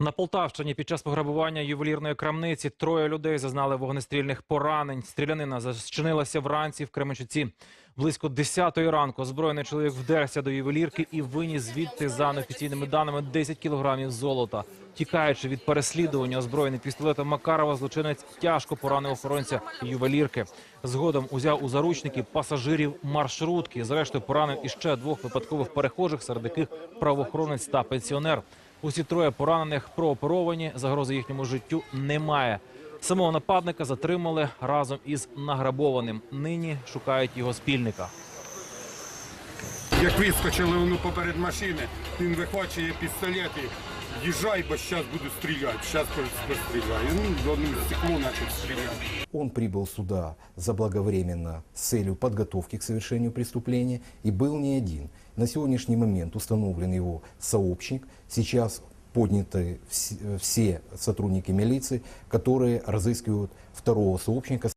На Полтавщині під час пограбування ювелірної крамниці троє людей зазнали вогнестрільних поранень. Стрілянина зачинилася вранці в Кременчуці. Близько 10-ї ранку озброєний чоловік вдерся до ювелірки і виніс звідти за неофіційними даними 10 кілограмів золота. Тікаючи від переслідування, озброєний пістолетом Макарова, злочинець тяжко поранив охоронця ювелірки. Згодом узяв у заручники пасажирів маршрутки. Зрештою поранив іще двох випадкових перехожих, серед яких правоохоронець та пенсіонер. Усі троє поранених прооперовані. Загрози їхньому життю немає. Самого нападника затримали разом із награбованим. Нині шукають його спільника. Як вискочили воно поперед машини, він вихвачує пістолет і їжджай, бо зараз буду стріляти. Зараз постріляю. Ну, одним стекло почав стріляти. Он прибыл сюда заблаговременно с целью подготовки к совершению преступления и был не один. На сегодняшний момент установлен его сообщник. Сейчас подняты вс- все сотрудники милиции, которые разыскивают второго сообщника.